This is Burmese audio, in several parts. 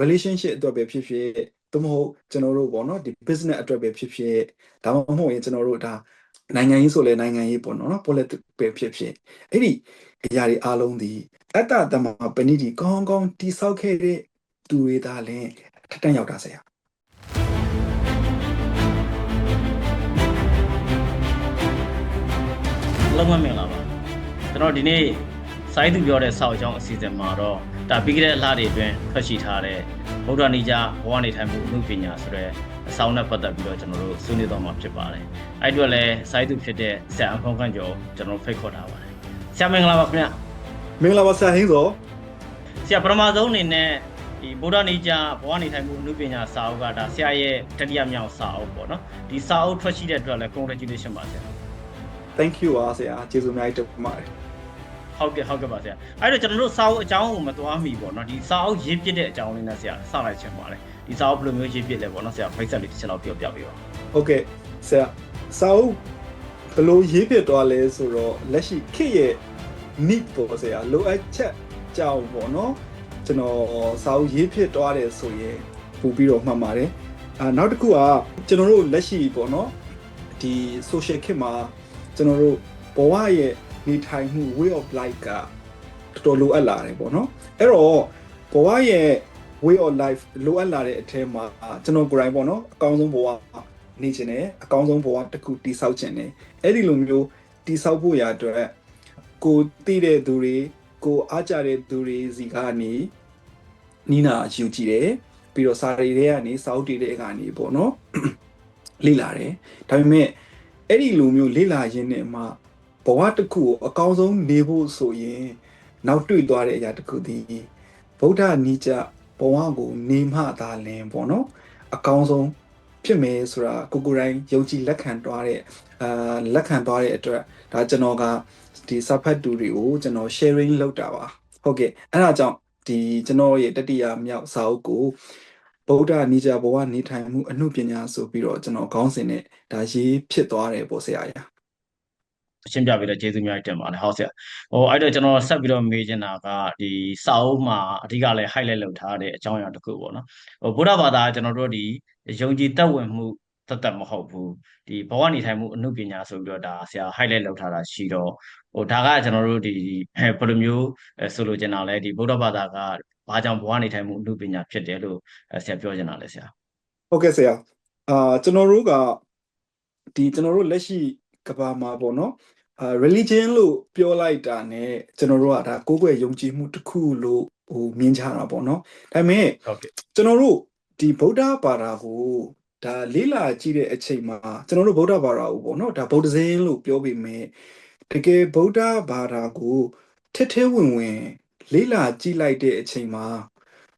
relationship အတွက်ပဲဖြစ်ဖြစ်သို့မဟုတ်ကျွန်တော်တို့ပေါ့နော်ဒီ business အတွက်ပဲဖြစ်ဖြစ်ဒါမှမဟုတ်ရင်ကျွန်တော်တို့ဒါနိုင်ငံရေးဆိုလဲနိုင်ငံရေးပေါ့နော် politics ပဲဖြစ်ဖြစ်အဲ့ဒီအရာတွေအားလုံးဒီအတ္တတမပဏိတိကောင်းကောင်းတိဆောက်ခဲ့တဲ့သူတွေသာလင်ထက်တန့်ရောက်တာဆရာလုံးဝမင်္ဂလာပါကျွန်တော်ဒီနေ့စိုင်းသူပြောတဲ့စာအုပ်ကြောင်းအစီအစဉ်မှာတော့ ဒါပြီးခဲ့တဲ့လတွေအတွင်းထွက်ရှိထားတဲ့ဗုဒ္ဓနိကြဘဝနေထိုင်မှုအမှုပညာဆိုတဲ့အဆောင်နဲ့ပတ်သက်ပြီးတော့ကျွန်တော်တို့ဆွေးနွေးသွားမှာဖြစ်ပါတယ်အဲ့အတွက်လည်းစိုင်းသူဖြစ်တဲ့ဆရာအဖောင်းခန့်ကျော်ကျွန်တော်ဖိတ်ခေါ်ထားပါတယ်ဆရာမင်္ဂလာပါခင်ဗျမင်္ဂလာပါဆရာဟင်းစောဆရာပထမဆုံးအနေနဲ့ဒီဗုဒ္ဓနိကြဘဝနေထိုင်မှုအမှုပညာစာအုပ်ကဒါဆရာရဲ့တတိယမြောက်စာအုပ်ပေါ့နော်ဒီစာအုပ်ထွက်ရှိတဲ့အတွက်လည်း congratulation ပါဆရာ thank you ပါဆရာကျေးဇူးအများကြီးတင်ပါတယ် ဟုတ်ကဲ့ဟုတ်ကဲ့ပါဆရာအဲ့တော့ကျွန်တော်တို့စာအုပ်အကြောင်းကိုမသွားမီပေါ့နော်ဒီစာအုပ်ရေးပြတဲ့အကြောင်းလေးနဲ့ဆရာစလိုက်ချင်ပါတယ်ဒီစာအုပ်ဘယ်လိုမျိုးရေးပြလဲပေါ့နော်ဆရာဖိတ်ဆက်လေးတစ်ချက်လောက်ပြောပြပေးပါဟုတ်ကဲ့ဆရာစာအုပ်ဘယ်လိုရေးပြသွားလဲဆိုတော့လက်ရှိခေတ်ရဲ့ need ပေါ့ဆရာလိုအပ်ချက်ကြောင့်ပေါ့နော်ကျွန်တော်စာအုပ်ရေးဖြစ်သွားတယ်ဆိုရင်ပို့ပြီးတော့မှတ်ပါတယ်အာနောက်တစ်ခုကကျွန်တော်တို့လက်ရှိပေါ့နော်ဒီ social ခေတ်မှာကျွန်တော်တို့ဘဝရဲ့ နေထိုင်မှု way of life ကတော်တော်လိုအပ်လာတယ်ပေါ့နော်အဲ့တော့ဘဝရဲ့ way of life လိုအပ်လာတဲ့အထဲမှာကျွန်တော်ကိုယ်တိုင်ပေါ့နော်အကောင်းဆုံးဘဝနေခြင်းနဲ့အကောင်းဆုံးဘဝတစ်ခုတည်ဆောက်ခြင်းနဲ့အဲ့ဒီလိုမျိုးတည်ဆောက်ဖို့ရာအတွက်ကိုသိတဲ့သူတွေကိုအားကြတဲ့သူတွေစီကနေနီးနာယူကြည့်တယ်ပြီးတော့စာရီတွေကနေစောက်တည်တဲ့ကနေပေါ့နော်လေ့လာတယ်ဒါပေမဲ့အဲ့ဒီလိုမျိုးလေ့လာရင်းနဲ့မှ ဘဝတစ်ခုကိုအကောင်းဆုံးနေဖို့ဆိုရင်နောက်တွေ့သွားတဲ့အရာတစ်ခုဒီဗုဒ္ဓနီးကြဘဝကိုနေမှသာလင်ပေါ့နော်အကောင်းဆုံးဖြစ်မယ်ဆိုတာကိုကိုယ်တိုင်ယုံကြည်လက်ခံသွားတဲ့အာလက်ခံသွားတဲ့အတွက်ဒါကျွန်တော်ကဒီစာဖတ်တူတွေကိုကျွန်တော် sharing လုပ်တာပါဟုတ်ကဲ့အဲ့ဒါကြောင့်ဒီကျွန်တော်ရဲ့တတိယမြောက်စာအုပ်ကိုဗုဒ္ဓနိကြဘဝနေထိုင်မှုအမှုပညာဆိုပြီးတော့ကျွန်တော်ခေါင်းစဉ်နဲ့ဒါရေးဖြစ်သွားတယ်ပေါ့ဆရာကြီး ရှင်းပြပေးတော့ကျေးဇူးများတင်ပါတယ်ဟုတ်ဆရာဟိုအဲ့တော့ကျွန်တော်ဆက်ပြီးတော့မေးချင်တာကဒီစာအုပ်မှာအဓိကလည်း highlight လုပ်ထားတဲ့အကြောင်းအရာတစ်ခုပေါ့နော်ဟိုဗုဒ္ဓဘာသာကကျွန်တော်တို့ဒီယုံကြည်သက်ဝင်မှုသက်သက်မဟုတ်ဘူးဒီဘဝနေထိုင်မှုအမှုပညာဆိုပြီးတော့ဒါဆရာ highlight လုပ်ထားတာရှိတော့ဟိုဒါကကျွန်တော်တို့ဒီဘယ်လိုမျိုးဆိုလိုချင်တာလဲဒီဗုဒ္ဓဘာသာကဘာကြောင့်ဘဝနေထိုင်မှုအမှုပညာဖြစ်တယ်လို့ဆရာပြောချင်တာလဲဆရာဟုတ်ကဲ့ဆရာအာကျွန်တော်တို့ကဒီကျွန်တော်တို့လက်ရှိ ကဘာမှာပေါ့နော်အာ religion လို့ပြောလိုက်တာ ਨੇ ကျွန်တော်တို့ကဒါကိုယ်ွယ်ယုံကြည်မှုတစ်ခုလို့ဟိုမြင်ကြတာပေါ့နော်ဒါပေမဲ့ဟုတ်ကဲ့ကျွန်တော်တို့ဒီဗုဒ္ဓဘာသာကိုဒါလေးလာကြည့်တဲ့အချိန်မှာကျွန်တော်တို့ဗုဒ္ဓဘာသာကိုပေါ့နော်ဒါဗုဒ္ဓဇင်းလို့ပြောပေမဲ့တကယ်ဗုဒ္ဓဘာသာကိုထက်ထဲဝင်ဝင် လေးလာကြည့်လိုက်တဲ့အချိန်မှာ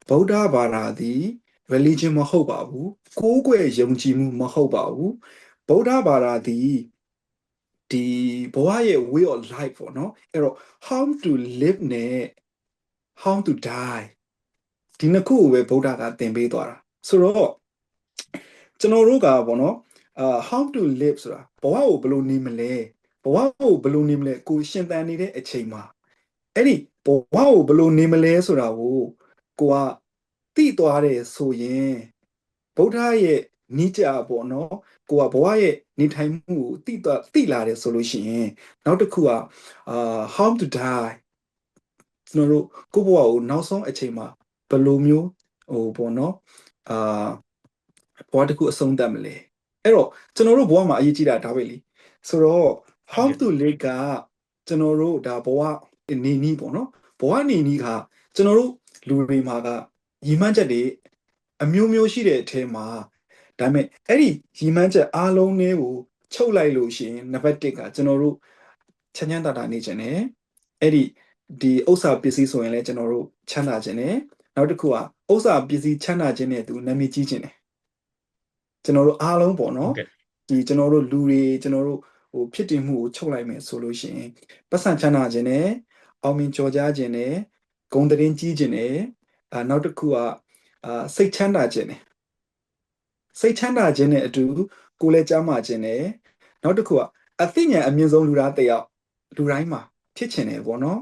ဗုဒ္ဓဘာသာသည် religion မဟုတ်ပါဘူးကိုးကွယ်ယုံကြည်မှုမဟုတ်ပါဘူးဗုဒ္ဓဘာသာသည် ဒီဘဝရဲ့ way of life ပေါ့နော်အဲ့တော့ how to live နဲ့ how to die ဒီနှစ်ခုကိုပဲဗုဒ္ဓကသင်ပေးသွားတာဆိုတော့ကျွန်တော်တို့ကပေါ့နော်အာ how to live ဆိုတာဘဝကိုဘယ်လိုနေမလဲဘဝကိုဘယ်လိုနေမလဲကိုရှင်သန်နေတဲ့အချိန်မှာအဲ့ဒီဘဝကိုဘယ်လိုနေမလဲဆိုတာကိုကိုကသိသွားတယ်ဆိုရင်ဗုဒ္ဓရဲ့ နိကြပေါ့နော်ကိုကဘဝရဲ့နေထိုင်မှုကိုသိသွားသိလာတယ်ဆိုလို့ရှိရင်နောက်တစ်ခုကအာ how to die ကျွန်တော်တို့ကိုယ့်ဘဝကိုနောက်ဆုံးအချိန်မှာဘယ်လိုမျိုးဟိုပေါ့နော်အာဘဝတစ်ခုအဆုံးသတ်မလဲအဲ့တော့ကျွန်တော်တို့ဘဝမှာအရေးကြီးတာဒါပဲလीဆိုတော့ how to live ကကျွန်တော်တို့ဒါဘဝနေနည်းပေါ့နော်ဘဝနေနည်းကကျွန်တော်တို့လူတွေမှာကရည်မှန်းချက်တွေအမျိုးမျိုးရှိတဲ့အထဲမှာ ဒါပေမဲ့အဲ့ဒီရည်မှန်းချက်အားလုံးတွေကိုချုပ်လိုက်လို့ရှိရင်နံပါတ်1ကကျွန်တော်တို့ချမ်းချမ်းသာသာနေခြင်းနဲ့အဲ့ဒီဒီဥစ္စာပစ္စည်းဆိုရင်လည်းကျွန်တော်တို့ချမ်းသာခြင်းနဲ့နောက်တစ်ခုကဥစ္စာပစ္စည်းချမ်းသာခြင်းနဲ့သူနာမည်ကြီးခြင်းနဲ့ကျွန်တော်တို့အားလုံးပေါ့ဟုနော်တ်ကဲ့ဒီကျွန်တော်တို့လူတွေကျွန်တော်တို့ဟိုဖြစ်တည်မှုကိုချုပ်လိုက်မယ်ဆိုလို့ရှိရင်ပတ်စံချမ်းသာခြင်းနဲ့အောင်မြင်ကြော်ကြားခြင်းနဲ့ဂုဏ်သတင်းကြီးခြင်းနဲ့အာနောက်တစ်ခုကအာစိတ်ချမ်းသာခြင်းနဲ့ စိတ်ချမ်းသာခြင်းနဲ့အတူကိုယ်လည်းကျမ်းမာခြင်းနဲ့နောက်တစ်ခုကအသိဉာဏ်အမြင့်ဆုံးလူသားတစ်ယောက်လူတိုင်းမှာဖြစ်ခြင်းတယ်ပေါ့နော်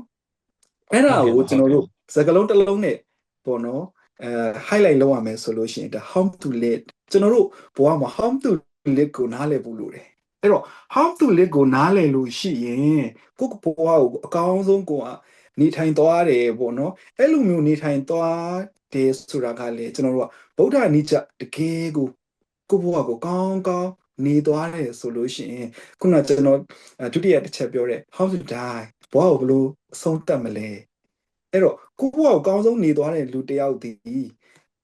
အဲ့ဒါကိုကျွန်တော်တို့စကလုံးတစ်လုံးနဲ့ပေါ့နော်အဲ highlight လုပ်ရမယ်ဆိုလို့ရှိရင်ဒါ how to live ကျွန်တော်တို့ဘဝမှာ how to live ကိုနားလည်ဖို့လိုတယ်အဲ့တော့ how to live ကိုနားလည်လို့ရှိရင်ကိုယ့်ဘဝကိုအကောင်းဆုံးကိုကနေထိုင်သွားတယ်ပေါ့နော်အဲ့လိုမျိုးနေထိုင်သွားတယ်ဆိုတာကလေကျွန်တော်တို့ကဗုဒ္ဓနိစ္စတကယ်ကို ကိုယ့်ဘဝကိုကောင်းကောင်းနေသွားတယ်ဆိုလို့ရှိရင်ခုနကျွန်တော်ဒုတိယတစ်ချက်ပြောတဲ့ how to die ဘဝကိုဘယ်လိုအဆုံးသတ်မလဲအဲ့တော့ကိုယ့်ဘဝကိုအကောင်းဆုံးနေသွားတဲ့လူတစ်ယောက်ဒီ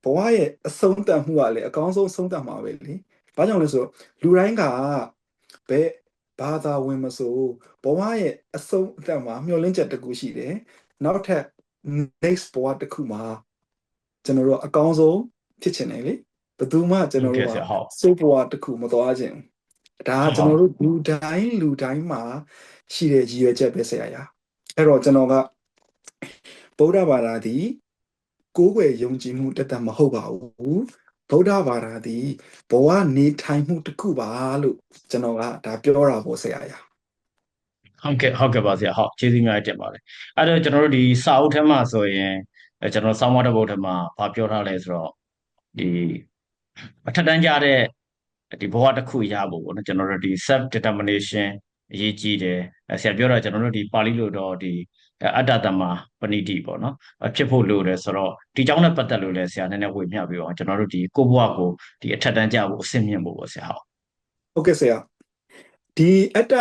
ဘဝရဲ့အဆုံးသတ်မှုကလည်းအကောင်းဆုံးအဆုံးသတ်မှာပဲလေဘာကြောင့်လဲဆိုတော့လူတိုင်းကဘယ်ဘာသာဝင်မဆိုဘဝရဲ့အဆုံးအသတ်မှာမျှော်လင့်ချက်တစ်ခုရှိတယ်နောက်ထပ် next ဘဝတစ်ခုမှာကျွန်တော်တို့အကောင်းဆုံးဖြစ်ချင်တယ်လေ ဘယ်သူမှကျွန်တော်တို့ကစိုးဘဝတစ်ခုမသွားခြင်းဒါကကျွန်တော်တို့လူတိုင်းလူတိုင်းမှာရှိတဲ့ရည်ရွယ်ချက်ပဲဆရာရအဲ့တော့ကျွန်တော်ကဗုဒ္ဓဘာသာဒီကိုးကွယ်ယုံကြည်မှုတသက်မဟုတ်ပါဘူးဗုဒ္ဓဘာသာဒီဘဝနေထိုင်မှုတစ်ခုပါလို့ကျွန်တော်ကဒါပြောတာပေါ့ဆရာရဟုတ်ကဲ့ဟုတ်ကဲ့ပါဆရာဟုတ်ကျေးဇူးများတင်ပါတယ်အဲ့တော့ကျွန်တော်တို့ဒီစာအုပ်ထဲမှာဆိုရင်ကျွန်တော်စောင်းမတဲ့ဘုတ်ထဲမှာဗာပြောထားလဲဆိုတော့ဒီ အထက်တန်းကြတဲ့ဒီဘဝတစ်ခုရဖို့ပေါ့နော်ကျွန်တော်တို့ဒီ self determination အရေးကြီးတယ်ဆရာပြောတာကျွန်တော်တို့ဒီပါဠိလိုတော့ဒီအတ္တတမပဏိတိပေါ့နော်ဖြစ်ဖို့လိုတယ်ဆိုတော့ဒီကြောင့်နဲ့ပတ်သက်လို့လည်းဆရာနည်းနည်းဝေမျှပြီးအောင်ကျွန်တော်တို့ဒီကိုဘဝကိုဒီအထက်တန်းကြဖို့အဆင့်မြင့်ဖို့ပေါ့ဆရာဟုတ်ဟုတ်ကဲ့ဆရာဒီအတ္တ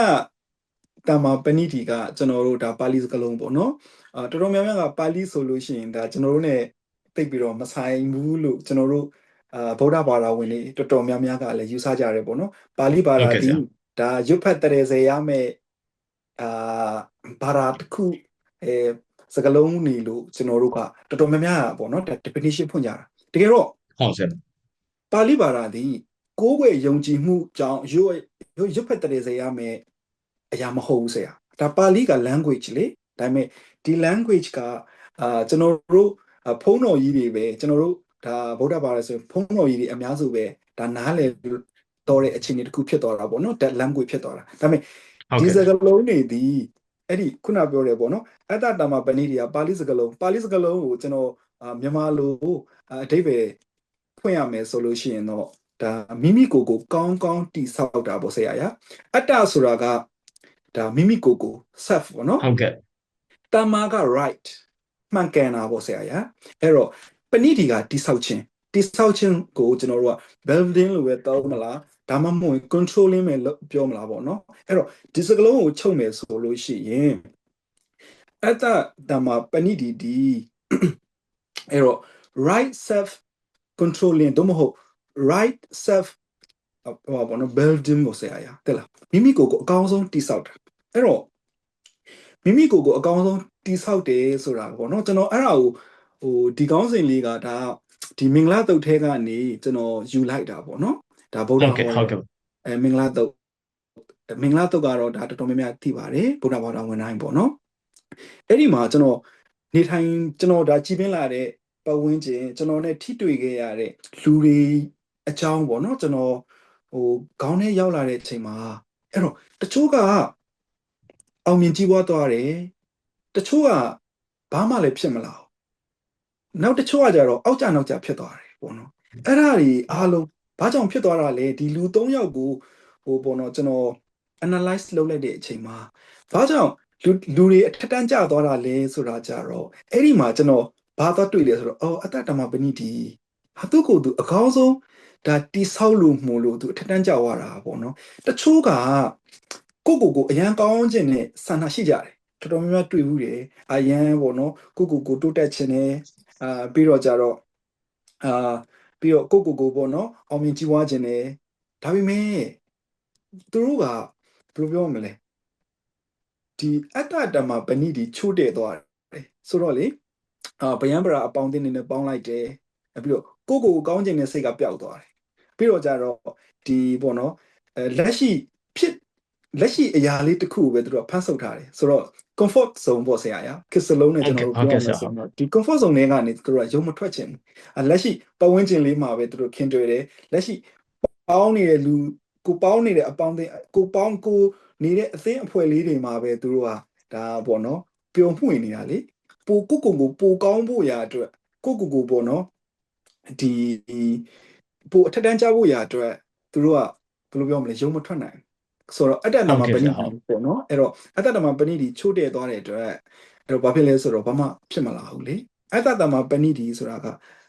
တမပဏိတိကကျွန်တော်တို့ဒါပါဠိစကားလုံးပေါ့နော်အာတော်တော်များများကပါဠိဆိုလို့ရှိရင်ဒါကျွန်တော်တို့ ਨੇ သိပြီးတော့မဆိုင်ဘူးလို့ကျွန်တော်တို့ အာဗုဒ္ဓဘာသာဝင်တွေတော်တော်များများကလည်းယူဆကြတယ်ပေါ့နော်ပါဠိဘာသာဒီဒါရွတ်ဖတ်တရေစေရမယ်အာဘာသာတစ်ခုအဲစကလုံးနေလို့ကျွန်တော်တို့ကတော်တော်များများပေါ့နော် definition ဖွင့်ကြတာတကယ်တော့ဟုတ်ဆရာပါဠိဘာသာဒီကိုးကွယ်ယုံကြည်မှုကြောင့်ရွတ်ရွတ်ဖတ်တရေစေရမယ်အရာမဟုတ်ဘူးဆရာဒါပါဠိက language လေဒါပေမဲ့ဒီ language ကအာကျွန်တော်တို့ဖုံးတော်ကြီးတွေပဲကျွန်တော်တို့ ဒါဗုဒ္ဓဘာသာဆိုဖုံးတော်ကြီးတွေအများစုပဲဒါနားလည်တော့တဲ့အခြေအနေတစ်ခုဖြစ်သွားတာပေါ့နော် that language ဖြစ်သွားတာဒါပေမဲ့ဒီစကားလုံးတွေဒီအဲ့ဒီခုနပြောတယ်ပေါ့နော်အတ္တတမပဏိတိယပါဠိစကားလုံးပါဠိစကားလုံးကိုကျွန်တော်မြန်မာလိုအဓိပ္ပာယ်ဖွင့်ရမယ်ဆိုလို့ရှိရင်တော့ဒါမိမိကိုယ်ကိုကောင်းကောင်းတိဆောက်တာပေါ့ဆရာရအတ္တဆိုတာကဒါမိမိကိုယ်ကို self ပေါ့နော်ဟုတ်ကဲ့တမ္မာက right မှန်ကန်တာပေါ့ဆရာရအဲ့တော့ ပဏိတိကတိဆောက်ခြင်းတိဆောက်ခြင်းကိုကျွန်တော်တို့က building လို့ပဲတောင်းမလားဒါမှမဟုတ် controlling ပဲပြောမလားပေါ့နော်အဲ့တော့ဒီစကလုံးကိုချုပ်မယ်ဆိုလို့ရှိရင်အတ္တဓမ္မပဏိတိဒီအဲ့တော့ right self controlling တို့မဟုတ် right self ဟောပေါ့နော် building ကိုဆရာရတဲ့လားမိမိကိုယ်ကိုအကောင်းဆုံးတိဆောက်တာအဲ့တော့မိမိကိုယ်ကိုအကောင်းဆုံးတိဆောက်တယ်ဆိုတာပေါ့နော်ကျွန်တော်အဲ့ဒါကို ဟိုဒီကောင်းစဉ်လေးကဒါဒီမင်္ဂလာတုတ်ထဲကနေကျွန်တော်ယူလိုက်တာပေါ့နော်ဒါဗုဒ္ဓဟောအဲမင်္ဂလာတုတ်မင်္ဂလာတုတ်ကတော့ဒါတော်တော်များများသိပါတယ်ဗုဒ္ဓဘာသာဝင်တိုင်းပေါ့နော်အဲ့ဒီမှာကျွန်တော်နေထိုင်ကျွန်တော်ဒါကြည်ပင်းလာတဲ့ပတ်ဝန်းကျင်ကျွန်တော်နဲ့ထိတွေ့ခဲ့ရတဲ့လူတွေအကြောင်းပေါ့နော်ကျွန်တော်ဟိုခေါင်းထဲရောက်လာတဲ့အချိန်မှာအဲ့တော့တချို့ကအောင်မြင်ကြီးပွားသွားတယ်တချို့ကဘာမှလည်းဖြစ်မလာဘူး နောက်တချို့ကကြတော့အောက်ကြနောက်ကြဖြစ်သွားတယ်ပေါ့နော်အဲ့ဒါတွေအားလုံးဘာကြောင့်ဖြစ်သွားတာလဲဒီလူ၃ယောက်ကိုဟိုပေါ့နော်ကျွန်တော် analyze လုပ်လိုက်တဲ့အချိန်မှာဘာကြောင့်လူလူတွေအထက်တန်းကျသွားတာလဲဆိုတာကြတော့အဲ့ဒီမှာကျွန်တော်ဘာသွားတွေ့လဲဆိုတော့အော်အတ္တဓမ္မပဏိတိဟာသူကိုသူအကောင်းဆုံးဒါတိဆောက်လို့မှုလို့သူအထက်တန်းကျသွားတာပေါ့နော်တချို့ကကိုကိုကိုအရန်ကောင်းခြင်းနဲ့ဆန္ဒရှိကြတယ်တော်တော်များများတွေ့ဘူးတယ်အရန်ပေါ့နော်ကိုကိုကိုတိုးတက်ခြင်းနဲ့ အာပြီးတော့ကြတော့အာပြီးတော့ကိုကိုကိုပေါ့နော်အောင်မြင်ကြီးဝါခြင်းနဲ့ဒါပေမဲ့သူတို့ကဘယ်လိုပြောမလဲဒီအတ္တတမပဏိဒီချိုးတဲ့သွားတယ်ဆိုတော့လေအာဗယံပရာအပေါင်းအသင်းနဲ့ပေါင်းလိုက်တယ်ပြီးတော့ကိုကိုကိုကောင်းခြင်းနဲ့စိတ်ကပျောက်သွားတယ်ပြီးတော့ကြတော့ဒီပေါ့နော်အဲလက်ရှိဖြစ်လက်ရှိအရာလေးတစ်ခုကိုပဲသူတို့ဖန်ဆုပ်ထားတယ်ဆိုတော့ comfort zone ပေါ့ဆရာရခစ်စလုံးနဲ့ကျွန်တော်တို့ပြောမှာဆိုတော့ဒီ comfort zone တွေကနေသူတို့ကရုံမထွက်ချင်ဘူးလက်ရှိပတ်ဝန်းကျင်လေးမှာပဲသူတို့ခင်တွေ့တယ်လက်ရှိပေါင်းနေတဲ့လူကိုပေါင်းနေတဲ့အပေါင်းအသင်းကိုပေါင်းကိုနေတဲ့အသင်းအဖွဲ့လေးတွေမှာပဲသူတို့ကဒါပေါ့နော်ပျော်မှုနေတာလေပိုကိုကိုကိုပိုကောင်းဖို့ရာအတွက်ကိုကိုကိုပေါ့နော်ဒီပိုအထက်တန်းကြားဖို့ရာအတွက်သူတို့ကဘယ်လိုပြောမလဲရုံမထွက်နိုင် ဆိုတော့အတ္တနာမပဏိတိပေါ့နော်အဲ့တော့အတ္တနာမပဏိတိချိုးတဲ့သွားတဲ့အတွက်အဲ့တော့ဘာဖြစ်လဲဆိုတော့ဘာမှဖြစ်မလာဘူးလေအတ္တနာမပဏိတိဆိုတာက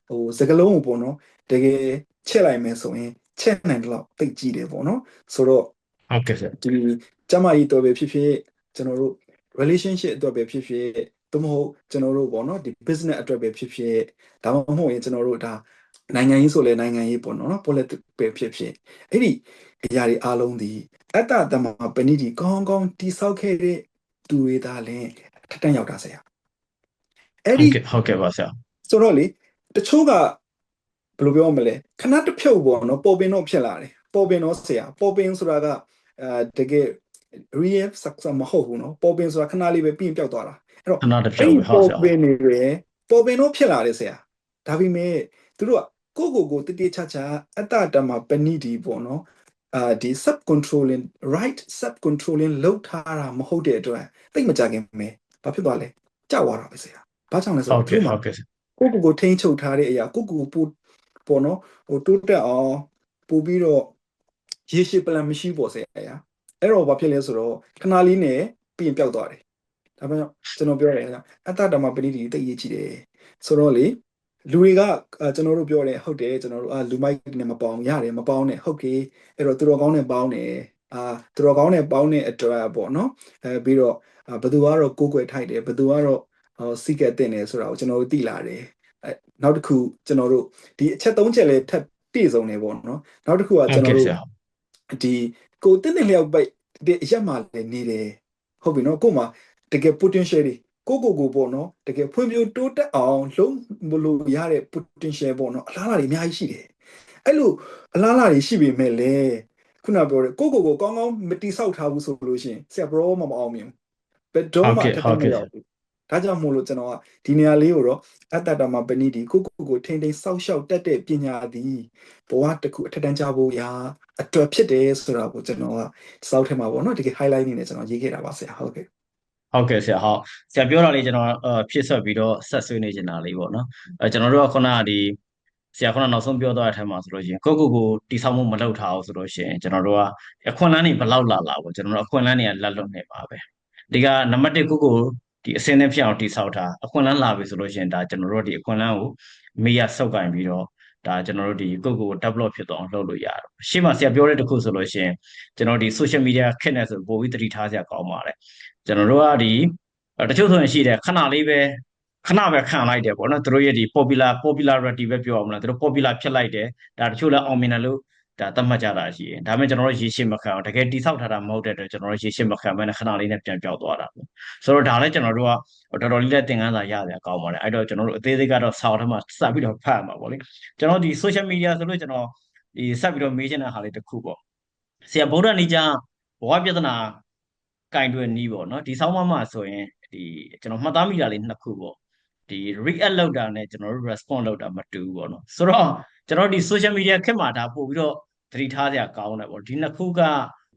ဟိုစကလုံးကိုပေါ့နော်တကယ်ချက်လိုက်မယ်ဆိုရင်ချက်နိုင်တော့တိတ်ကြည့်တယ်ပေါ့နော်ဆိုတော့ဟုတ်ကဲ့ဆရာဒီကျမကြီးတော်ပဲဖြစ်ဖြစ်ကျွန်တော်တို့ relationship အတွက်ပဲဖြစ်ဖြစ်သို့မဟုတ်ကျွန်တော်တို့ပေါ့နော်ဒီ business အတွက်ပဲဖြစ်ဖြစ်ဒါမှမဟုတ်ရင်ကျွန်တော်တို့ဒါနိုင်ငံရေးဆိုလဲနိုင်ငံရေးပေါ့နော် politics ပဲဖြစ်ဖြစ်အဲ့ဒီအရာတွေအားလုံးဒီ အတ္တတမပဏိတိကောင်းကောင်းတိဆောက်ခဲ့တဲ့သူတွေဒါလည်းထက်တန်းရောက်တာဆရာအဲ့ဟုဒီတ်ကဲ့ဟုတ်ကဲ့ပါဆရာဆိုတော့လေတချို့ကဘယ်လိုပြောမလဲခဏတစ်ဖြုတ်ပေါ့နော်ပေါ်ပင်တော့ဖြစ်လာတယ်ပေါ်ပင်တော့ဆရာပေါ်ပင်ဆိုတာကအဲတကယ် real success မဟုတ်ဘူးနော်ပေါ်ပင်ဆိုတာခဏလေးပဲပြီးရင်ပျောက်သွားတာအဲ့တော့ခဏတစ်ဖြုတ်ပဲဟုတ်ပေါ်ဆရာပင်နေပဲပေါ်ပင်တော့ဖြစ်လာတယ်ဆရာဒါပေမဲ့သူတို့ကကိုကိုကိုတတိချာချာအတ္တတမပဏိဒီပေါ့နော် အာဒီ sub controlling right sub controlling လောက်ထားတာမဟုတ်တဲ့အတွက်တိတ်မကြခင်ပဲဘာဖြစ်သွားလဲကြောက်သွားတာပဲဆရာဘာကြောင့်လဲဆိုဟုတော့တ်ကဲ့သူ့မှာဟုတ်ကဲ့ဆရာကိုကိုကိုထိန်းချုပ်ထားတဲ့အရာကိုကိုကိုပို့ပေါ့နော်ဟိုတိုးတက်အောင်ပို့ပြီးတော့ရေရှည်ပလန်မရှိပေါ့ဆရာအဲ့တော့ဘာဖြစ်လဲဆိုတော့ခဏလေးနဲ့ပြီးရင်ပျောက်သွားတယ်ဒါပေမဲ့ကျွန်တော်ပြောရတယ်အတ္တဓမ္မပဏိတိတိတ်ရေးကြည့်တယ်ဆိုတော့လေ လူတွေကအာကျွန်တော်တို့ပြောတယ်ဟုတ်တယ်ကျွန်တော်တို့အာလူမိုက်နဲ့မပေါင်းရတယ်မပေါင်းနဲ့ဟုတ်ကဲ့အဲ့တော့သူတော်ကောင်းနဲ့ပေါင်းတယ်အာသူတော်ကောင်းနဲ့ပေါင်းတဲ့အတွက်ပေါ့နော်အဲပြီးတော့အာဘယ်သူကတော့ကိုးကွယ်ထိုက်တယ်ဘယ်သူကတော့ဟောစီကက်တင်တယ်ဆိုတာကိုကျွန်တော်တို့သိလာတယ်အဲနောက်တစ်ခုကျွန်တော်တို့ဒီအချက်သုံးချက်လေးထပ်ပြည့်စုံနေပေါ့နော်နောက်တစ်ခုကဟုကျွန်တ်တော်ကဲ့တို့ဆရာဒီကိုတင်းတင်းလျောက်ပိတ်ဒီအရက်မှလည်းနေတယ်ဟုတ်ပြီနော်ကို့မှာတကယ် potential တွေ ကိုကိုကိုပေါ့နော်တကယ်ဖွံ့ဖြိုးတိုးတက်အောင်လုံးမလို့ရတဲ့ potential ပေါ့နော်အလားအလာတွေအများကြီးရှိတယ်အဲ့လိုအလားအလာတွေရှိပေမဲ့လေခုနပြောတဲ့ကိုကိုကိုကောင်းကောင်းမတိဆောက်ထားဘူးဆိုလို့ရှိရင်ဆရာဘရောမမအောင်မြင်ဘယ်တော့မှဟုတ်ကဲ့ထပ်ဟုတ်မကဲ့ရောက်ဘူးဒါကြောင့်မို့လို့ကျွန်တော်ကဒီနေရာလေးကိုတော့အတ္တတမပဏိဒီကိုကိုကိုထိန်ထိန်စောက်ရှောက်တတ်တဲ့ပညာသည်ဘဝတစ်ခုအထက်တန်းကြဖို့ရာအတွက်ဖြစ်တယ်ဆိုတာကိုကျွန်တော်ကစောက်ထဲမှာပေါ့နော်တကယ် highlight နေနဲ့ကျွန်တော်ရေးခဲ့တာပါဆရာဟုတ်ကဲ့ ဟုတ်ကဲ့ဆရာဟုတ်ဆရာပြောတာလေးကျွန်တော်အဖြစ်ဆက်ပြီးတော့ဆက်ဆွေးနေချင်တာလေးပေါ့နော်အဲကျွန်တော်တို့ကခုနကဒီဆရာခုနနောက်ဆုံးပြောသွားတဲ့အထက်မှာဆိုလို့ရှိရင်ကိုယ့်ကိုယ်ကိုတိဆောက်မှုမလုပ်ထားအောင်ဆိုလို့ရှိရင်ကျွန်တော်တို့ကအခွင့်အလမ်းတွေဘယ်လောက်လာလာပေါ့ကျွန်တော်တို့အခွင့်အလမ်းတွေကလက်လွတ်နေပါပဲဒီကနံပါတ်1ကိုယ့်ကိုယ်ဒီအစင်းနဲ့ဖြစ်အောင်တိဆောက်တာအခွင့်အလမ်းလာပြီဆိုလို့ရှိရင်ဒါကျွန်တော်တို့ဒီအခွင့်အလမ်းကိုမေးရဆုပ်ကင်ပြီးတော့ဒါကျွန်တော်တို့ဒီကိုယ့်ကိုယ်ကို develop ဖြစ်သွားအောင်လုပ်လို့ရတယ်ရှေ့မှာဆရာပြောတဲ့တစ်ခုဆိုလို့ရှိရင်ကျွန်တော်ဒီ social media ခက်နေဆိုပို့ပြီးသတိထားစရာကောင်းပါတယ် ကျွန်တော်တို့ကဒီအဲတချို့ဆိုရင်ရှိတယ်ခဏလေးပဲခဏပဲခံလိုက်တယ်ပေါ့နော်သူတို့ရဲ့ဒီ popular popularity ပဲပြောအောင်မလားသူတို့ popular ဖြစ်လိုက်တယ်ဒါတချို့လည်းအောင်မြင်တယ်လို့ဒါသတ်မှတ်ကြတာရှိတယ်ဒါပေမဲ့ကျွန်တော်တို့ရေရှည်မခံအောင်တကယ်တိဆောက်ထားတာမဟုတ်တဲ့အတွက်ကျွန်တော်တို့ရေရှည်မခံဘဲနဲ့ခဏလေးနဲ့ပြန်ပြောက်သွားတာပေါ့ဆိုတော့ဒါလည်းကျွန်တော်တို့ကတော်တော်လေးလည်းသင်ခန်းစာရစရာကောင်းပါတယ်အဲ့တော့ကျွန်တော်တို့အသေးသေးကတော့စာအုပ်ထဲမှာစပ်ပြီးတော့ဖတ်မှာပေါ့လေကျွန်တော်ဒီ social media ဆိုလို့ကျွန်တော်ဒီစပ်ပြီးတော့မေးချင်တဲ့ဟာလေးတစ်ခုပေါ့ဆရာဗုဒ္ဓနိကြဘဝပြဿနာ ကင်တွယ်နီးပေါ့နော်ဒီဆောင်းပါးမှာဆိုရင်ဒီကျွန်တော်မှတ်သားမိတာလေးနှစ်ခုပေါ့ဒီ react လုပ်တာနဲ့ကျွန်တော်တို့ response လုပ်တာမတူဘူးပေါ့နော်ဆိုတော့ကျွန်တော်ဒီ social media ခေတ်မှာဒါပို့ပြီးတော့သတိထားစရာကောင်းတယ်ပေါ့ဒီနှစ်ခုက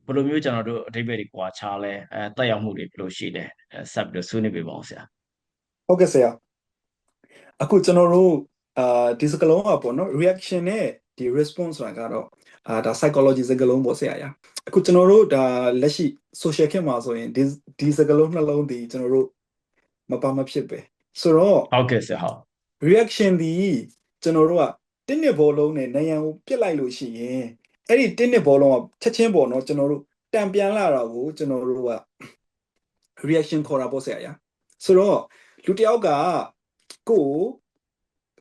ဘယ်လိုမျိုးကျွန်တော်တို့အဓိပ္ပာယ်တွေကွာခြားလဲအဲတက်ရောက်မှုတွေဘယ်လိုရှိလဲအဲဆက်ပြီးတော့ဆွေးနွေးပေးပါအောင်ဆရာဟုတ်ကဲ့ဆရာအခုကျွန်တော်တို့အာဒီစကလုံးကပေါ့နော် reaction နဲ့ဒီ response ဆိုတာကတော့အာဒါ psychology စကလုံးပေါ့ဆရာရ အခုကျွန်တော်တို့ဒါလက်ရှိ social ခေတ်မှာဆိုရင်ဒီဒီစကလုံးနှလုံးဒီကျွန်တော်တို့မပါမဖြစ်ပဲဆိုတော့ဟုတ်ကဲ့ဆရာဟုတ် reaction ဒီကျွန်တော်တို့ကတင်းနှစ်ဘောလုံးနဲ့နေရန်ကိုပြစ်လိုက်လို့ရှိရင်အဲ့ဒီတင်းနှစ်ဘောလုံးကချက်ချင်းပေါ့နော်ကျွန်တော်တို့တံပြန်လာတာကိုကျွန်တော်တို့က reaction ခေါ်တာပေါ့ဆရာရဆိုတော့လူတစ်ယောက်ကကိုယ်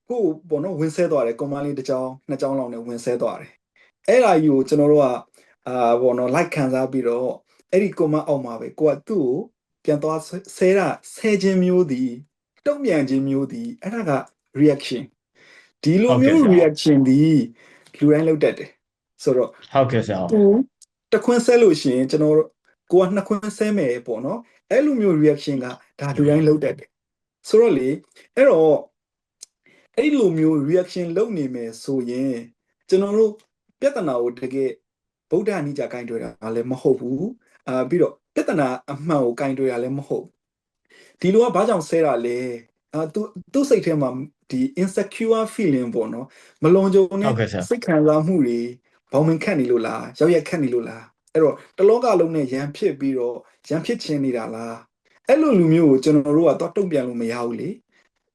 ကိုယ်ပေါ့နော်ဝင်ဆဲသွားတယ်ကွန်မလေးတစ်ကြောင်းနှစ်ကြောင်းလောက်နဲ့ဝင်ဆဲသွားတယ်အဲ့ဒါကြီးကိုကျွန်တော်တို့က အာပေါ့နော် like ခံစားပြီးတော့အဲ့ဒီ comment အောက်မှာပဲကိုကသူ့ကိုပြန်သွားဆဲတာဆဲခြင်းမျိုးဒီတုံ့ပြန်ခြင်းမျိုးဒီအဲ့ဒါက reaction ဒီလိုမျိုး reaction ဒီလူတိုင်းလုပ်တတ်တယ်ဆိုတော့ဟုတ်ကဲ့ဆရာဟုတ်သူတခွန်းဆဲလို့ရှိရင်ကျွန်တော်တို့ကိုကနှစ်ခွန်းဆဲမယ်ပေါ့နော်အဲ့လိုမျိုး reaction ကဒါလူတိုင်းလုပ်တတ်တယ်ဆိုတော့လေအဲ့တော့အဲ့လိုမျိုး reaction လုပ်နေမယ်ဆိုရင်ကျွန်တော်တို့ပြဿနာကိုတကယ် ဗုဒ္ဓအနိကြကင်တွေ့တာလည်းမဟုတ်ဘူးအာပြီးတော့ပြဿနာအမှန်ကိုကင်တွေ့တာလည်းမဟုတ်ဒီလိုကဘာကြောင့်ဆဲတာလဲအာသူသူ့စိတ်ထဲမှာဒီ insecure feeling ပေါ့နော်မလွန်ကြုံဟုနဲ့တ်ကဲ့ဆရာစိတ်ခံစားမှုတွေဘောင်မင်ခတ်နေလို့လားရောက်ရက်ခတ်နေလို့လားအဲ့တော့တလောကလုံးနဲ့ရန်ဖြစ်ပြီးတော့ရန်ဖြစ်ခြင်းနေတာလားအဲ့လိုလူမျိုးကိုကျွန်တော်တို့ကတော့တုံ့ပြန်လို့မရဘူးလေ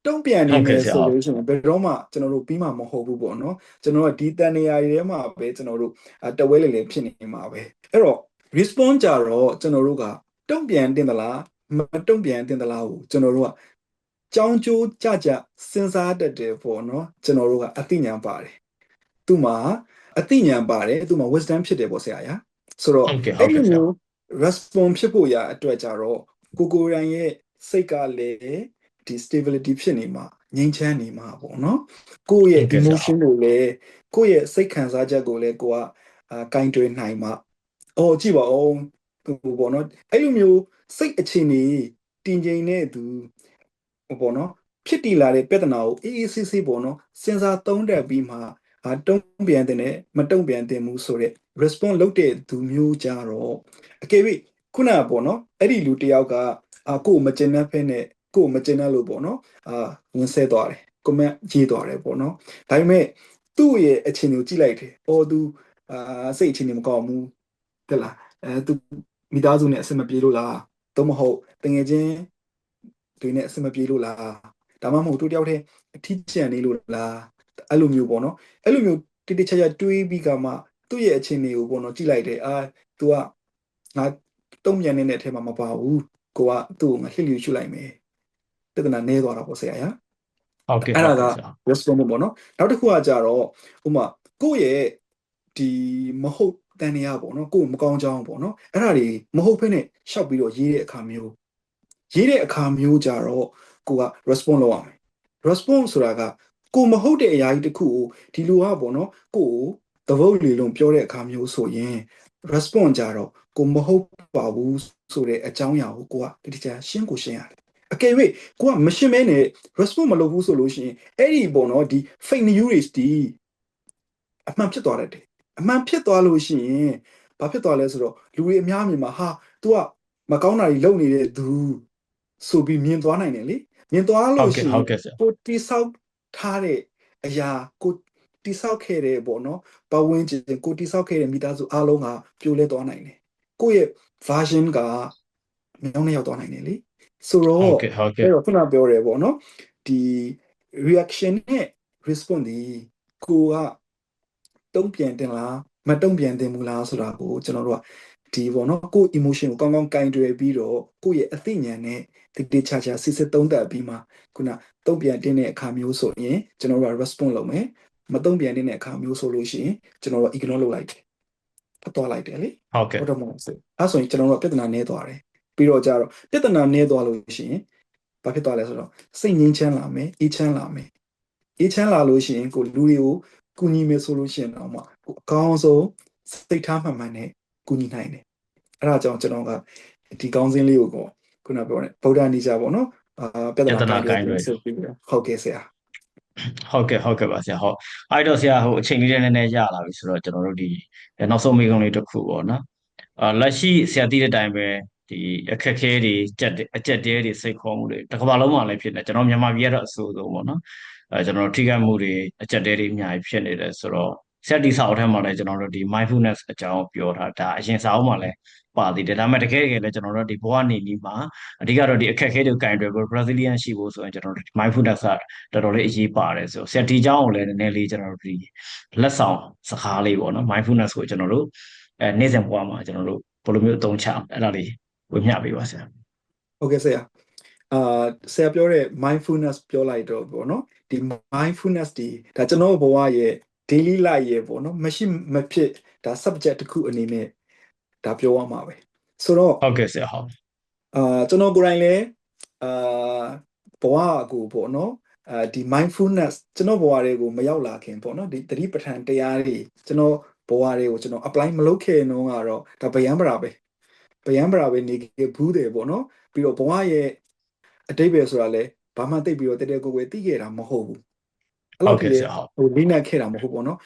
တုံ့ပြန်နေဟုတ်ကဲ့မယ်ဆရာဆိုလို့ရှိရင်ဘယ်တော့မှကျွန်တော်တို့ပြီးမှမဟုတ်ဘူးပေါ့နော်ကျွန်တော်တို့ကဒီတန်နေရာတွေထဲမှာပဲကျွန်တော်တို့အာတဝဲလေလေဖြစ်နေမှာပဲအဲ့တော့ response ကြတော့ကျွန်တော်တို့ကတုံ့ပြန်တင်သလားမတုံ့ပြန်တင်သလားကိုကျွန်တော်တို့ကကြောင်းကျိုးကြကြစဉ်းစားတတ်တယ်ပေါ့နော်ကျွန်တော်တို့ကအသိဉာဏ်ပါတယ်သူ့မှာအသိဉာဏ်ပါတယ်သူ့မှာ wisdom ဖြစ်တယ်ပေါ့ဆရာရဆိုတော့ဟုတ်ကဲ့ဟုတ်အဲ့ကဲ့ဒီဆရာမျိုး response ဖြစ်ဖို့ရအတွက်ကြတော့ကိုကိုယ်တိုင်ရဲ့စိတ်ကလည်း ဒီ stability ဖြစ်နေမှာငြိမ်းချမ်းနေမှာပေါ့နော်ကိုယ့်ရဲ့ဟုတ်ကဲ့ဆရာ emotion ကိုလည်းကိုယ့်ရဲ့စိတ်ခံစားချက်ကိုလည်းကိုကအာကင်တွယ်နိုင်မှာအော်ကြည့်ပါဦးဟိုပေါ့နော်အဲ့လိုမျိုးစိတ်အခြေအနေတည်ငြိမ်တဲ့သူဟိုပေါ့နော်ဖြစ်တည်လာတဲ့ပြဿနာကိုအေးအေးဆေးဆေးပေါ့နော်စဉ်းစားသုံးသပ်ပြီးမှအာတုံ့ပြန်တဲ့နဲ့မတုံ့ပြန်တဲ့မှုဆိုတဲ့ response လုပ်တဲ့သူမျိုးကြတော့အကယ်၍ခုနကပေါ့နော်အဲ့ဒီလူတစ်ယောက်ကအာကိုယ်ကိုမကျင်တဲ့ဖက်နဲ့ ကိုယ်ကိုမကျင်တဲ့လို့ပေါ့နော်အာဝင်ဆဲသွားတယ် comment ရေးသွားတယ်ပေါ့နော်ဒါပေမဲ့သူ့ရဲ့အခြေအနေကိုကြည့်လိုက်တယ်အော်သူအာစိတ်အခြေအနေမကောင်းဘူးတဲ့လားအဲသူမိသားစုနဲ့အဆင်မပြေလို့လားသို့မဟုတ်တငယ်ချင်းတွေနဲ့အဆင်မပြေလို့လားဒါမှမဟုတ်သူတယောက်တည်းအထီးကျန်နေလို့လားအဲ့လိုမျိုးပေါ့နော်အဲ့လိုမျိုးတိတိကျကျတွေးပြီးကမှသူ့ရဲ့အခြေအနေကိုပေါ့နော်ကြည့်လိုက်တယ်အာ तू ကငါတုံ့ပြန်နေတဲ့အထက်မှာမပါဘူးကိုကသူ့ကိုငါလှစ်လျူရှုလိုက်မယ် ပြဿနာနည်းသွားတာပေါ့ဆရာရဟုတ်ကဲ့အဲ့ဟုတ်ဒါကဲ့ကဆရာ response ပေါ့နော်နောက်တစ်ခုကကြတော့ဥပမာကိုယ့်ရဲ့ဒီမဟုတ်တန်နေရပေါ့နော်ကိုယ်မကောင်းကြောင်းပေါ့နော်အဲ့ဒါတွေမဟုတ်ဖ ೇನೆ ရှောက်ပြီးတော့ရေးတဲ့အခါမျိုးရေးတဲ့အခါမျိုးကြတော့ကိုက response လုပ်ရမယ် response ဆိုတာကကိုမဟုတ်တဲ့အရာကြီးတစ်ခုကိုဒီလူကပေါ့နော်ကိုကိုသဘောလေလုံးပြောတဲ့အခါမျိုးဆိုရင် response ကြတော့ကိုမဟုတ်ပါဘူးဆိုတဲ့အကြောင်းအရာကိုကိုကတတိကျရှင်းကိုရှင်းရတယ် အကယ်၍ကိုကမရှင်းမဲနဲ့ response မလုပ်ဘူးဆိုလို့ရှိရင်အဲ့ဒီပေါ့နော်ဒီ fake news တွေဒီအမှန်ဖြစ်သွားတတ်တယ်အမှန်ဖြစ်သွားလို့ရှိရင်ဘာဖြစ်သွားလဲဆိုတော့လူတွေအများအမြင်မှာဟာ तू ကမကောင်းတာတွေလုပ်နေတဲ့သူဆိုပြီးမြင်သွားနိုင်တယ်လေမြင်သွားဟုလို့တ်ရှိကဲ့ရင်ဟုတ်ကဲ့ဆရာကိုတိဆောက်ထားတဲ့အရာကိုတိဆောက်ခဲ့တဲ့ပေါ့နော်ပဝင်းကျင်ကိုတိဆောက်ခဲ့တဲ့မိသားစုအားလုံးကပြိုလဲသွားနိုင်တယ်ကိုယ့်ရဲ့ version ကမြောင်းနေရောက်သွားနိုင်တယ်လေ ဆိုတော့ဟုတ်ကဲ့ဟုတ်ကဲ့အဲ့တော့ခုနပြောရဲပေါ့နော်ဒီ reaction နဲ့ response ဒီကိုကတုံ့ပြန်တင်လားမတုံ့ပြန်တင်ဘူးလားဆိုတာကိုကျွန်တော်တို့ကဒီပေါ့နော်ကိုယ့် emotion ကိုကောင်းကောင်းကင်တွယ်ပြီးတော့ကိုယ့်ရဲ့အသိဉာဏ်နဲ့တိတိကျကျစစ်စစ်သုံးသပ်ပြီးမှခုနတုံ့ပြန်တင်တဲ့အခါမျိုးဆိုရင်ကျွန်တော်တို့က response လုပ်မယ်မတုံ့ပြန်တင်တဲ့အခါမျိုးဆိုလို့ရှိရင်ကျွန်တော်တို့ ignore လုပ်လိုက်တယ်ဖတ်သွားလိုက်တယ်လေဟုတ်ကဲ့ဟုတ်တယ်မဟုတ်ဘူးအဲဆိုရင်ကျွန်တော်တို့ကပြဿနာနည်းသွားတယ် ပြီးတော့ကြတော့ပြဿနာနည်းသွားလို့ရှိရင်ဘာဖြစ်သွားလဲဆိုတော့စိတ်ငြိမ်းချမ်းလာမယ်အေးချမ်းလာမယ်အေးချမ်းလာလို့ရှိရင်ကိုလူတွေကိုကူညီမယ်ဆိုလို့ရှိရင်တော့မှကိုအကောင်းဆုံးစိတ်ထားမှန်မှန်နဲ့ကူညီနိုင်တယ်အဲ့ဒါကြောင့်ကျွန်တော်ကဒီကောင်းစင်းလေးကိုကိုခုနပြောတဲ့ဗုဒ္ဓနိကြပေါ့နော်အာပြဿနာကိုင်းတယ်ဆိုပြီးတော့ဟုတ်ကဲ့ဆရာဟုတ်ကဲ့ဟုတ်ကဲ့ပါဆရာဟုတ်အဲ့တော့ဆရာဟိုအချိန်လေးနည်းနည်းရလာပြီဆိုတော့ကျွန်တော်တို့ဒီနောက်ဆုံးမေးခွန်းလေးတစ်ခုပေါ့နော်အာလက်ရှိဆရာသိတဲ့အတိုင်းပဲ ဒီအခက်အခဲတွေကြက်အကြက်တဲတွေစိတ်ခေါ်မှုတွေတစ်ကမ္ဘာလုံးမှာလည်းဖြစ်နေကျွန်တော်မြန်မာပြည်ကတော့အဆိုးဆုံးပေါ့နော်အဲကျွန်တော်တို့ထိခိုက်မှုတွေအကြက်တဲတွေအများကြီးဖြစ်နေတယ်ဆိုတော့ဆရာဒီစာအုပ်ထဲမှာလည်းကျွန်တော်တို့ဒီ mindfulness အကြောင်းပြောထားဒါအရင်စာအုပ်မှာလည်းပါသေးတယ်ဒါပေမဲ့တကယ်တကယ်လည်းကျွန်တော်တို့ဒီဘဝနေနည်းမှာအဓိကတော့ဒီအခက်အခဲတွေကင်တွယ်ဖို့ Brazilian ရှိဖို့ဆိုရင်ကျွန်တော်တို့ mindfulness ကတော်တော်လေးအရေးပါတယ်ဆိုတော့ဆရာဒီအကြောင်းကိုလည်းနည်းနည်းလေးကျွန်တော်တို့ဒီလက်ဆောင်စကားလေးပေါ့နော် mindfulness ကိုကျွန်တော်တို့အဲနေ့စဉ်ဘဝမှာကျွန်တော်တို့ဘယ်လိုမျိုးအသုံးချအောင်အဲ့ဒါလေး ဝေမျှပေးပါဆရာဟုတ်ကဲ့ဆရာအာဆရာပြောတဲ့ mindfulness ပြောလိုက်တော့ပေါ့နော်ဒီ mindfulness ဒီဒါကျွန်တော်ဘဝရဲ့ daily life ရဲ့ပေါ့နော်မရှိမဖြစ်ဒါ subject တစ်ခုအနေနဲ့ဒါပြောရမှာပဲဆိုတော့ဟုတ်ကဲ့ဆရာဟုတ်အာကျွန်တော်ကိုယ်တိုင်လည်းအာဘဝကိုပေါ့နော်အာဒီ mindfulness ကျွန်တော်ဘဝတွေကိုမရောက်လာခင်ပေါ့နော်ဒီသတိပဋ္ဌာန်တရားတွေကျွန်တော်ဘဝတွေကိုကျွန်တော် apply မလုပ်ခဲ့တော့ကတော့ဒါဗယံပရာပဲ ဗယံပရာပဲနေခဲ့ဘူးတယ်ပေါ့နော်ပြီးတော့ဘဝရဲ့အတိတ်ပဲဆိုတာလဲဘာမှတိတ်ပြီးတော့တတဲကိုယ်ကိုယ်သိခဲ့တာမဟုတ်ဘူးအဲ့လောက်ကြီးလေဟိုလိမ့်နေခဲ့တာမဟုတ်ပေါ့နော်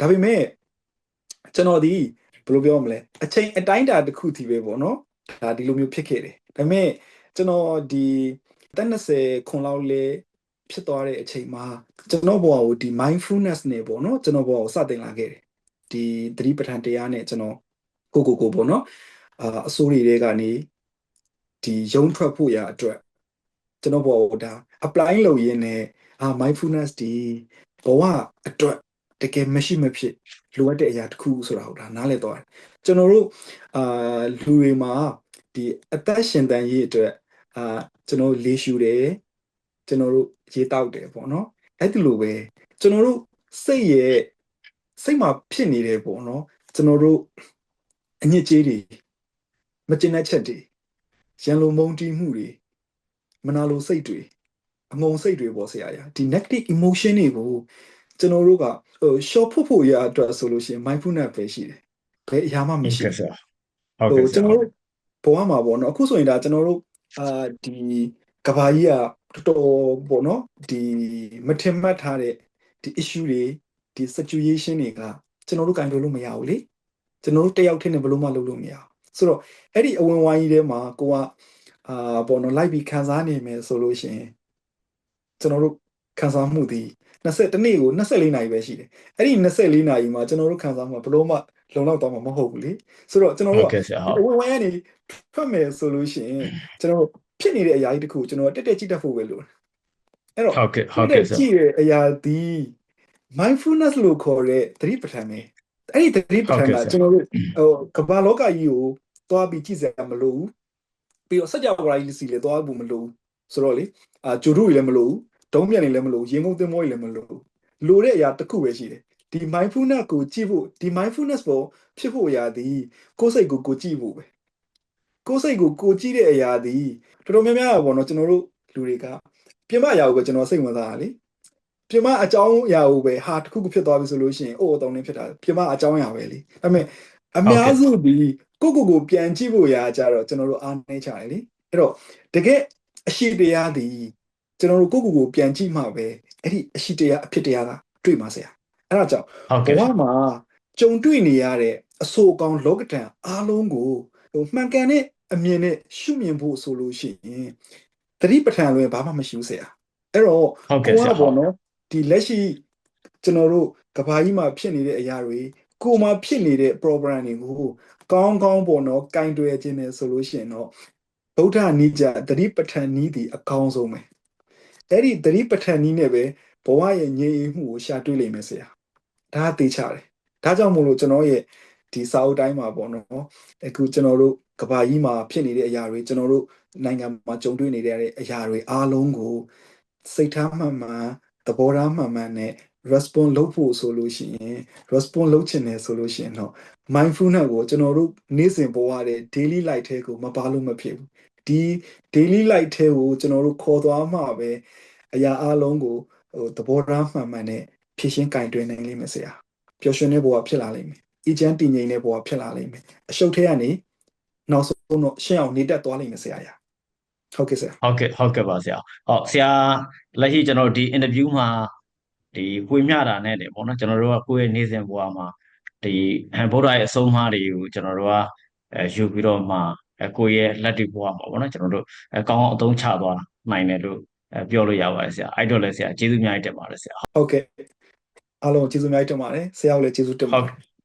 ဒါပေမဲ့ကျွန်တော်ဒီဘယ်လိုပြောမလဲအချိန်အတိုင်းတာတစ်ခုတည်းပဲပေါ့နော်ဒါဒီလိုမျိုးဖြစ်ခဲ့တယ်ဒါပေမဲ့ကျွန်တော်ဒီတက်20ခွန်လောက်လေဖြစ်သွားတဲ့အချိန်မှာကျွန်တော်ဘဝကိုဒီ mindfulness နဲ့ပေါ့နော်ကျွန်တော်ဘဝကိုစတင်လာခဲ့တယ်ဒီသတိပဋ္ဌာန်တရားနဲ့ကျွန်တော်ကိုကိုကိုပေါ့နော် အာအစိုးရတွေကနေဒီရုံးထွက်ဖို့ရအတွက်ကျွန်တော်ဘဝကိုဒါ apply လုပ်ရင်းနဲ့အာ mindfulness ဒီဘဝအတွက်တကယ်မရှိမဖြစ်လိုအပ်တဲ့အရာတစ်ခုဆိုတာဟုတ်ဒါနားလည်သွားတယ်ကျွန်တော်တို့အာလူတွေမှာဒီအသက်ရှင်တန်ရေးအတွက်အာကျွန်တော်လေးရှူတယ်ကျွန်တော်တို့ရေတောက်တယ်ပေါ့နော်အဲ့ဒီလိုပဲကျွန်တော်တို့စိတ်ရဲ့စိတ်မှာဖြစ်နေတယ်ပေါ့နော်ကျွန်တော်တို့အညစ်အကြေးတွေ မကျင်တဲ့ချက်တွေရန်လိုမုန်းတီးမှုတွေမနာလိုစိတ်တွေအငုံစိတ်တွေပေါ့ဆရာကြီးဒီ negative emotion တွေကိုကျွန်တော်တို့ကဟို short ဖို့ဖို့ရအတွက်ဆိုလို့ရှိရင် mindfulness ပဲရှိတယ်ဘယ်အရာမှဟုတ်မရှိကဲ့ဘူးဆရာဟုတ်ကဲ့ဆကျွန်ရာတော်တို့ဘဝမှာပေါ့နော်အခုဆိုရင်ဒါကျွန်တော်တို့အာဒီကဘာကြီးကတော်တော်ပေါ့နော်ဒီမထင်မှတ်ထားတဲ့ဒီ issue တွေဒီ situation တွေကကျွန်တော်တို့ကင်တွယ်လို့မရဘူးလေကျွန်တော်တို့တယောက်တည်းနဲ့ဘယ်လို့မှလုပ်လို့မရဘူး ဆိုတော့အဲ့ဒီအဝင်ဝိုင်းကြီးထဲမှာကိုကအာပေါ့နော်လိုက်ပြီးခံစားနေမယ်ဆိုလို့ရှိရင်ကျွန်တော်တို့ခံစားမှုဒီ20တနေ့ကို24နာရီပဲရှိတယ်အဲ့ဒီ24နာရီမှာကျွန်တော်တို့ခံစားမှုကဘယ်လို့မှလုံလောက်တော့မှာမဟုတ်ဘူးလေဆိုတော့ကျွန်တော်ဟုတို့တ်ကကဲ့ဆရာဟုတ်အဝင်ဝိုင်းကနေထွက်မယ်ဆိုလို့ရှိရင်ကျွန်တော်တို့ဖြစ်နေတဲ့အရာကြီးတစ်ခုကျွန်တော်တက်တက်ကြည့်တတ်ဖို့ပဲလို့အဲ့တော့ဟုတ်ကဲ့ဟုတက်တ်တကဲ့က်ဆရာကြည့်တဲ့အရာဒီ mindfulness လို့ခေါ်တဲ့သတိပဋ္ဌာန်ပဲအဲ့ဒီသတိပဋ္ဌာန်ကကျွန်တော်တို့ဟိုကမ္ဘာလောကကြီးကို သွားပြီးကြည့်စရာမလိုဘူးပြီးတော့စัจ java ကြီးစီလည်းသွားဖို့မလိုဘူးဆိုတော့လေအာဂျိုတို့ကြီးလည်းမလိုဘူးဒုံးပြန်နေလည်းမလိုဘူးရေငုံသင်္ဘောကြီးလည်းမလိုဘူးလိုတဲ့အရာတစ်ခုပဲရှိတယ်ဒီ mindfulness ကိုကြည့်ဖို့ဒီ mindfulness ပေါ်ဖြစ်ဖို့အရာဒီကိုယ်စိတ်ကိုကိုကြည့်ဖို့ပဲကိုယ်စိတ်ကိုကိုကြည့်တဲ့အရာဒီတော်တော်များများပါပေါ့နော်ကျွန်တော်တို့လူတွေကပြင်ပအရာကိုပဲကျွန်တော်စိတ်ဝင်စားတာလေပြင်ပအကြောင်းအရာကိုပဲဟာတစ်ခုခုဖြစ်သွားပြီဆိုလို့ရှိရင်အိုးအတောင်းနေဖြစ်တာပြင်ပအကြောင်းအရာပဲလေဒါပေမဲ့အများစုဒီ ကိုကိုကိုပြန်ကြည့်ဖို့ရာကြတော့ကျွန်တော်တို့အားနေချတယ်လေအဲ့တော့တကယ်အရှိတရားဒီကျွန်တော်တို့ကိုကိုကိုပြန်ကြည့်မှပဲအဲ့ဒီအရှိတရားအဖြစ်တရားကတွေ့မှာဆရာအဲ့ဒါကြောင့်ဟုတ်ဘကဲ့ဝမှာကြုံတွေ့နေရတဲ့အဆိုးအကောင်းလောကတန်အားလုံးကိုဟိုမှန်ကန်တဲ့အမြင်နဲ့ရှုမြင်ဖို့ဆိုလို့ရှိရင်သတိပဋ္ဌာန်လွင်ဘာမှမရှိဘူးဆရာအဲ့တော့ဟုတ်ကဲ့ဆရာပေါ့နော်ဒီလက်ရှိကျွန်တော်တို့ကဘာကြီးမှာဖြစ်နေတဲ့အရာတွေကိုယ်မှာဖြစ်နေတဲ့ program တွေကို ကောင်းကောင်းပေါ့နော်ကင်တွယ်ခြင်းနဲ့ဆိုလို့ရှိရင်တော့ဗုဒ္ဓနိကြသတိပဋ္ဌာန်နည်းဒီအကောင်းဆုံးပဲအဲ့ဒီသတိပဋ္ဌာန်နည်းနဲ့ပဲဘဝရဲ့ငြိမ်အေးမှုကိုရှာတွေ့လိမ့်မယ်ဆရာဒါကသိချတယ်ဒါကြောင့်မို့လို့ကျွန်တော်ရဲ့ဒီစာအုပ်တိုင်းမှာပေါ့နော်အခုကျွန်တော်တို့ကဘာကြီးမှာဖြစ်နေတဲ့အရာတွေကျွန်တော်တို့နိုင်ငံမှာကြုံတွေ့နေတဲ့အရာတွေအားလုံးကိုစိတ်ထားမှန်မှန်သဘောထားမှန်မှန်နဲ့ response လုပ်ဖို့ဆိုလို့ရှိရင် response လုပ်ချင်တယ်ဆိုလို့ရှိရင်တော့ mindfulness ကိုကျွန်တော်တို့နေ့စဉ်ဘဝတဲ့ daily life ထဲကိုမပါလို့မဖြစ်ဘူးဒီ daily life ထဲကိုကျွန်တော်တို့ခေါ်သွားမှပဲအရာအလုံးကိုဟိုသဘောထားမှန်မှန်နဲ့ဖြည့်ရှင်းကင်တွင်နိုင်လိမ့်မယ်ဆရာပျော်ရွှင်တဲ့ဘဝဖြစ်လာလိမ့်မယ်အချမ်းတည်ငြိမ်တဲ့ဘဝဖြစ်လာလိမ့်မယ်အရှုပ်ထဲကနေနောက်ဆုံးတော့ရှင်းအောင်နေတတ်သွားလိမ့်မယ်ဆရာရဟုတ်ကဲ့ဆရာဟုတ်ကဲ့ဟုတ်ကဲ့ပါဆရာဟုတ်ဆရာလက်ရှိကျွန်တော်တို့ဒီ interview မှာ ဒီကိုမျှတာနဲ့တယ်ပေါ့နော်ကျွန်တော်တို့ကကိုယ့်ရဲ့နေ့စဉ်ဘဝမှာဒီဗုဒ္ဓရဲ့အဆုံးအမတွေကိုကျွန်တော်တို့ကအဲယူပြီးတော့မှအဲကိုယ့်ရဲ့လက်တွေ့ဘဝမှာပေါ့နော်ကျွန်တော်တို့အဲကောင်းအောင်အသုံးချသွားနိုင်တယ်လို့အဲပြောလို့ရပါတယ်ဆရာအဲ့တော့လည်းဆရာကျေးဇူးအများကြီးတင်ပါတယ်ဆရာဟုတ်ကဲ့အားလုံးကျေးဇူးအများကြီးတင်ပါတယ်ဆရာကိုလည်းကျေးဇူးတင်ဟုပါတ်တယ်